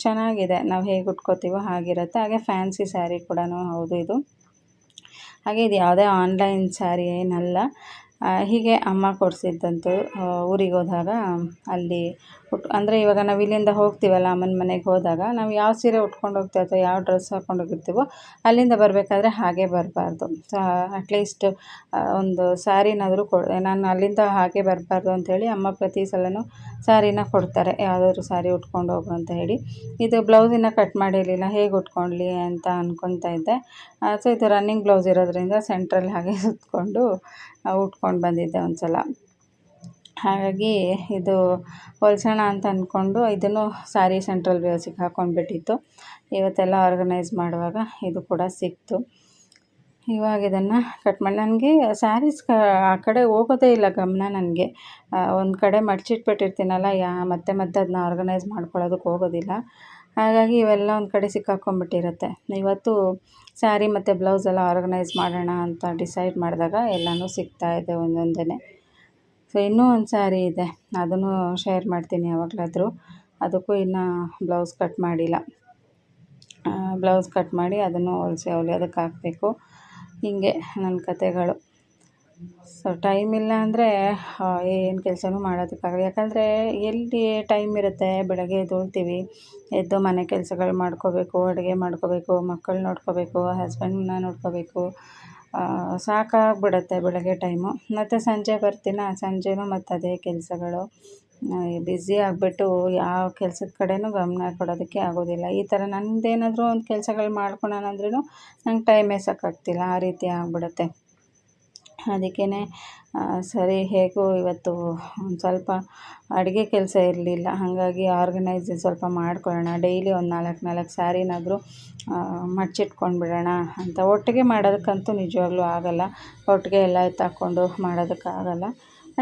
ಚೆನ್ನಾಗಿದೆ. ನಾವು ಹೇಗೆ ಉಟ್ಕೋತೀವೋ ಹಾಗಿರುತ್ತೆ. ಹಾಗೆ ಫ್ಯಾನ್ಸಿ ಸ್ಯಾರಿ ಕೂಡ ಹೌದು ಇದು. ಹಾಗೆ ಇದು ಯಾವುದೇ ಆನ್ಲೈನ್ ಸ್ಯಾರಿ ಏನಲ್ಲ. ಹೀಗೆ ಅಮ್ಮ ಕೊಡಿಸಿದ್ದಂತು ಊರಿಗೆ ಹೋದಾಗ ಅಲ್ಲಿ ಉಟ್, ಅಂದರೆ ಇವಾಗ ನಾವು ಇಲ್ಲಿಂದ ಹೋಗ್ತೀವಲ್ಲ ಅಮ್ಮನ ಮನೆಗೆ ಹೋದಾಗ, ನಾವು ಯಾವ ಸೀರೆ ಉಟ್ಕೊಂಡು ಹೋಗ್ತೀವಿ ಅಥವಾ ಯಾವ ಡ್ರೆಸ್ ಹಾಕ್ಕೊಂಡು ಹೋಗಿರ್ತೀವೋ, ಅಲ್ಲಿಂದ ಬರಬೇಕಾದ್ರೆ ಹಾಗೆ ಬರಬಾರ್ದು. ಅಟ್ಲೀಸ್ಟ್ ಒಂದು ಸ್ಯಾರಿನಾದರೂ ಕೊ ನಾನು ಅಲ್ಲಿಂದ ಹಾಗೆ ಬರಬಾರ್ದು ಅಂಥೇಳಿ ಅಮ್ಮ ಪ್ರತಿ ಸಲವೂ ಸ್ಯಾರಿನ ಕೊಡ್ತಾರೆ. ಯಾವುದಾದ್ರು ಸ್ಯಾರಿ ಉಟ್ಕೊಂಡು ಹೋಗು ಅಂತ ಹೇಳಿ. ಇದು ಬ್ಲೌಸಿನ ಕಟ್ ಮಾಡಿರಲಿಲ್ಲ, ಹೇಗೆ ಉಟ್ಕೊಳ್ಳಿ ಅಂತ ಅಂದ್ಕೊತಾ ಇದ್ದೆ. ಸೊ ಇದು ರನ್ನಿಂಗ್ ಬ್ಲೌಸ್ ಇರೋದ್ರಿಂದ ಸೆಂಟ್ರಲ್ಲಿ ಹಾಗೆ ಸುತ್ತಕೊಂಡು ಉಟ್ಕೊಂಡು ಬಂದಿದ್ದೆ ಒಂದು ಸಲ ಹಾಗಾಗಿ ಇದು ಹೊಲ್ಸೋಣ ಅಂತ ಅಂದ್ಕೊಂಡು ಇದನ್ನು ಸಾರಿ ಸೆಂಟ್ರಲ್ ಹಾಕ್ಕೊಂಡು ಹಾಕ್ಕೊಂಡ್ಬಿಟ್ಟಿತ್ತು ಇವತ್ತೆಲ್ಲ ಆರ್ಗನೈಸ್ ಮಾಡುವಾಗ ಇದು ಕೂಡ ಸಿಕ್ತು. ಇವಾಗ ಇದನ್ನು ಕಟ್ ಮಾಡಿ. ನನಗೆ ಸ್ಯಾರೀಸ್ ಕ ಆ ಕಡೆ ಹೋಗೋದೇ ಇಲ್ಲ ಗಮನ ನನಗೆ. ಒಂದು ಕಡೆ ಮಡಚಿಟ್ಬಿಟ್ಟಿರ್ತೀನಲ್ಲ, ಯಾ, ಮತ್ತೆ ಮತ್ತೆ ಅದನ್ನ ಆರ್ಗನೈಸ್ ಮಾಡ್ಕೊಳ್ಳೋದಕ್ಕೆ ಹೋಗೋದಿಲ್ಲ. ಹಾಗಾಗಿ ಇವೆಲ್ಲ ಒಂದು ಕಡೆ ಸಿಕ್ಕಾಕೊಂಡ್ಬಿಟ್ಟಿರುತ್ತೆ. ಇವತ್ತು ಸ್ಯಾರಿ ಮತ್ತು ಬ್ಲೌಸ್ ಎಲ್ಲ ಆರ್ಗನೈಸ್ ಮಾಡೋಣ ಅಂತ ಡಿಸೈಡ್ ಮಾಡಿದಾಗ ಎಲ್ಲನೂ ಸಿಗ್ತಾಯಿದೆ ಒಂದೊಂದೇ ಸೊ ಇನ್ನೂ ಒಂದು ಸ್ಯಾರಿ ಇದೆ. ಅದನ್ನು ಶೇರ್ ಮಾಡ್ತೀನಿ ಯಾವಾಗಲಾದ್ರೂ. ಅದಕ್ಕೂ ಇನ್ನೂ ಬ್ಲೌಸ್ ಕಟ್ ಮಾಡಿಲ್ಲ. ಬ್ಲೌಸ್ ಕಟ್ ಮಾಡಿ ಅದನ್ನು ಹೊಲಿಸಿ ಹೊಲಿಯೋದಕ್ಕೆ ಹಾಕಬೇಕು. ಹೀಗೆ ನನ್ನ ಕತೆಗಳು. ಸೊ ಟೈಮ್ ಇಲ್ಲ ಅಂದರೆ ಏನು ಕೆಲಸನೂ ಮಾಡೋದಕ್ಕಾಗಲ್ಲ. ಯಾಕಂದರೆ ಎಲ್ಲಿ ಟೈಮ್ ಇರುತ್ತೆ? ಬೆಳಗ್ಗೆ ಎದ್ದೋಳ್ತೀವಿ. ಎದ್ದು ಮನೆ ಕೆಲಸಗಳು ಮಾಡ್ಕೋಬೇಕು, ಅಡುಗೆ ಮಾಡ್ಕೋಬೇಕು, ಮಕ್ಕಳು ನೋಡ್ಕೋಬೇಕು ಹಸ್ಬೆಂಡನ್ನ ನೋಡ್ಕೋಬೇಕು. ಸಾಕಾಗ್ಬಿಡುತ್ತೆ ಬೆಳಗ್ಗೆ ಟೈಮು. ಮತ್ತು ಸಂಜೆ ಬರ್ತೀನಾ? ಸಂಜೆಯೂ ಮತ್ತು ಅದೇ ಕೆಲಸಗಳು. ಬ್ಯುಸಿ ಆಗಿಬಿಟ್ಟು ಯಾವ ಕೆಲ್ಸದ ಕಡೆಯೂ ಗಮನ ಕೊಡೋದಕ್ಕೆ ಆಗೋದಿಲ್ಲ. ಈ ಥರ ನಂದೇನಾದರೂ ಒಂದು ಕೆಲ್ಸಗಳು ಮಾಡ್ಕೊಳ್ಳೋಣ ಅಂದ್ರೂ ನಂಗೆ ಟೈಮೇ ಸಾಕಾಗ್ತಿಲ್ಲ. ಆ ರೀತಿ ಆಗ್ಬಿಡುತ್ತೆ. ಅದಕ್ಕೇ ಸರಿ ಹೇಗೋ ಇವತ್ತು ಒಂದು ಸ್ವಲ್ಪ ಅಡುಗೆ ಕೆಲಸ ಇರಲಿಲ್ಲ. ಹಾಗಾಗಿ ಆರ್ಗನೈಸ್ ಸ್ವಲ್ಪ ಮಾಡ್ಕೊಳ್ಳೋಣ. ಡೈಲಿ ಒಂದು ನಾಲ್ಕು ನಾಲ್ಕು ಸ್ಯಾರಿನಾದರೂ ಮಡ್ಚಿಟ್ಕೊಂಡು ಬಿಡೋಣ ಅಂತ. ಒಟ್ಟಿಗೆ ಮಾಡೋದಕ್ಕಂತೂ ನಿಜವಾಗ್ಲೂ ಆಗೋಲ್ಲ. ಒಟ್ಟಿಗೆ ಎಲ್ಲ ಎತ್ತಾಕ್ಕೊಂಡು ಮಾಡೋದಕ್ಕಾಗಲ್ಲ.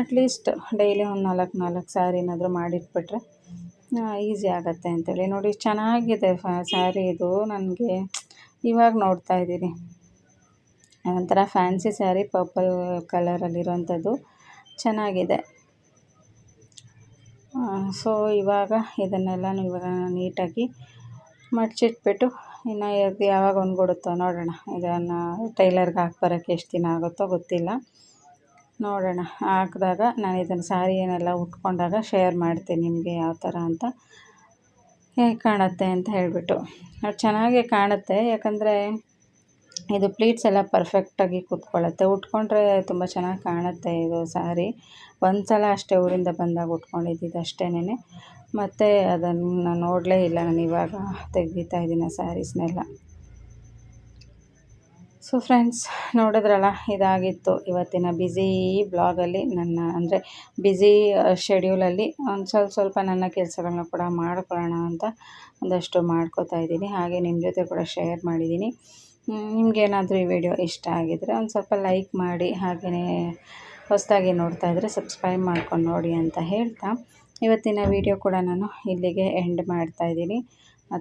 ಅಟ್ಲೀಸ್ಟ್ ಡೈಲಿ ಒಂದು ನಾಲ್ಕು ನಾಲ್ಕು ಸ್ಯಾರಿನಾದರೂ ಮಾಡಿಟ್ಬಿಟ್ರೆ ಈಸಿ ಆಗುತ್ತೆ ಅಂತೇಳಿ. ನೋಡಿ, ಚೆನ್ನಾಗಿದೆ ಫ ಸ್ಯಾರಿ ಇದು. ನನಗೆ ಇವಾಗ ನೋಡ್ತಾ ಇದ್ದೀನಿ. ಒಂಥರ ಫ್ಯಾನ್ಸಿ ಸ್ಯಾರಿ ಪರ್ಪಲ್ ಕಲರಲ್ಲಿರುವಂಥದ್ದು ಚೆನ್ನಾಗಿದೆ. ಸೊ ಇವಾಗ ಇದನ್ನೆಲ್ಲನೂ ಇವಾಗ ನೀಟಾಗಿ ಮಡಚಿಟ್ಬಿಟ್ಟು ಇನ್ನು ಯಾವಾಗ ಹೊಂದ್ಕೊಡುತ್ತೋ ನೋಡೋಣ. ಇದನ್ನು ಟೈಲರ್ಗೆ ಹಾಕಿ ಬರೋಕ್ಕೆ ಎಷ್ಟು ದಿನ ಆಗುತ್ತೋ ಗೊತ್ತಿಲ್ಲ. ನೋಡೋಣ. ಹಾಕಿದಾಗ ನಾನು ಇದನ್ನು ಸ್ಯಾರಿಯನ್ನೆಲ್ಲ ಉಟ್ಕೊಂಡಾಗ ಶೇರ್ ಮಾಡ್ತೀನಿ ನಿಮಗೆ ಯಾವ ಥರ ಅಂತ. ಹೇಗೆ ಕಾಣುತ್ತೆ ಅಂತ ಹೇಳಿಬಿಟ್ಟು. ಅದು ಚೆನ್ನಾಗೇ ಕಾಣುತ್ತೆ. ಯಾಕಂದರೆ ಇದು ಪ್ಲೀಟ್ಸ್ ಎಲ್ಲ ಪರ್ಫೆಕ್ಟಾಗಿ ಕೂತ್ಕೊಳ್ಳುತ್ತೆ. ಉಟ್ಕೊಂಡ್ರೆ ತುಂಬ ಚೆನ್ನಾಗಿ ಕಾಣುತ್ತೆ ಇದು ಸ್ಯಾರಿ ಒಂದು ಸಲ ಅಷ್ಟೇ ಊರಿಂದ ಬಂದಾಗ ಉಟ್ಕೊಂಡಿದ್ದಿದ್ದು ಅಷ್ಟೇನೆ ಮತ್ತು ಅದನ್ನು ನೋಡಲೇ ಇಲ್ಲ ನಾನು ಇವಾಗ ತೆಗಿತಾ ಇದ್ದೀನಿ ಸ್ಯಾರೀಸ್ನೆಲ್ಲ ಸೊ ಫ್ರೆಂಡ್ಸ್ ನೋಡಿದ್ರಲ್ಲ ಇದಾಗಿತ್ತು ಇವತ್ತಿನ ಬ್ಯುಸಿ ಬ್ಲಾಗಲ್ಲಿ ನನ್ನ ಅಂದರೆ ಬ್ಯುಸಿ ಶೆಡ್ಯೂಲಲ್ಲಿ ಒಂದು ಸ್ವಲ್ಪ ಸ್ವಲ್ಪ ನನ್ನ ಕೆಲಸಗಳನ್ನ ಕೂಡ ಮಾಡ್ಕೊಳ್ಳೋಣ ಅಂತ ಒಂದಷ್ಟು ಮಾಡ್ಕೋತಾ ಇದ್ದೀನಿ. ಹಾಗೆ ನಿಮ್ಮ ಜೊತೆ ಕೂಡ ಶೇರ್ ಮಾಡಿದ್ದೀನಿ. ನಿಮಗೇನಾದರೂ ಈ ವಿಡಿಯೋ ಇಷ್ಟ ಆಗಿದರೆ ಒಂದು ಸ್ವಲ್ಪ ಲೈಕ್ ಮಾಡಿ ಹಾಗೆಯೇ ಹೊಸದಾಗಿ ನೋಡ್ತಾ ಇದ್ದರೆ ಸಬ್ಸ್ಕ್ರೈಬ್ ಮಾಡ್ಕೊಂಡು ನೋಡಿ ಅಂತ ಹೇಳ್ತಾ. ಇವತ್ತಿನ ವಿಡಿಯೋ ಕೂಡ ನಾನು ಇಲ್ಲಿಗೆ ಎಂಡ್ ಮಾಡ್ತಾ ಇದ್ದೀನಿ.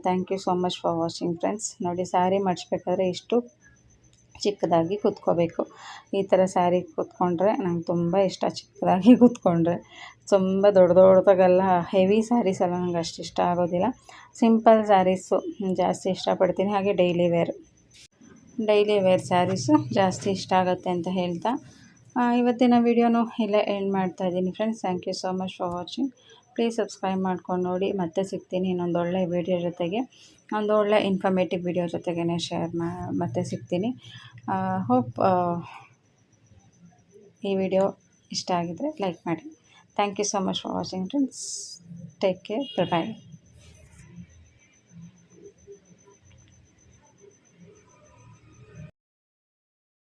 Thank you so much for watching friends ನೋಡಿ ಸ್ಯಾರಿ ಮಡಿಸ್ಬೇಕಾದ್ರೆ ಇಷ್ಟು ಚಿಕ್ಕದಾಗಿ ಕೂತ್ಕೋಬೇಕು. ಈ ಥರ ಸ್ಯಾರಿ ಕೂತ್ಕೊಂಡ್ರೆ ನಂಗೆ ತುಂಬ ಇಷ್ಟ ಚಿಕ್ಕದಾಗಿ ಕೂತ್ಕೊಂಡ್ರೆ. ತುಂಬ ದೊಡ್ಡ ದೊಡ್ಡದಾಗೆಲ್ಲ ಹೆವಿ ಸ್ಯಾರೀಸ್ ಎಲ್ಲ ನಂಗೆ ಅಷ್ಟು ಇಷ್ಟ ಆಗೋದಿಲ್ಲ. ಸಿಂಪಲ್ ಸ್ಯಾರೀಸು ಜಾಸ್ತಿ ಇಷ್ಟಪಡ್ತೀನಿ. ಹಾಗೆ daily wear daily wear saris ಜಾಸ್ತಿ ಇಷ್ಟ ಆಗುತ್ತೆ ಅಂತ ಹೇಳ್ತಾ. ಇವತ್ತಿನ ವೀಡಿಯೋನು ಇಲ್ಲೇ ಎಂಡ್ ಮಾಡ್ತಾ ಇದ್ದೀನಿ friends. Thank you so much for watching please subscribe ಮಾಡ್ಕೊಂಡು ನೋಡಿ. ಮತ್ತೆ ಸಿಗ್ತೀನಿ ಇನ್ನೊಂದು ಒಳ್ಳೆ ವೀಡಿಯೋ ಜೊತೆಗೆ. ಒಂದು ಒಳ್ಳೆ ಇನ್ಫಾರ್ಮೇಟಿವ್ ವೀಡಿಯೋ ಜೊತೆಗೇ ಶೇರ್ ಮಾ, ಮತ್ತೆ ಸಿಗ್ತೀನಿ. ಹೋಪ್ ಈ ವಿಡಿಯೋ ಇಷ್ಟ ಆಗಿದ್ದರೆ ಲೈಕ್ ಮಾಡಿ. Thank you so much for watching friends take care bye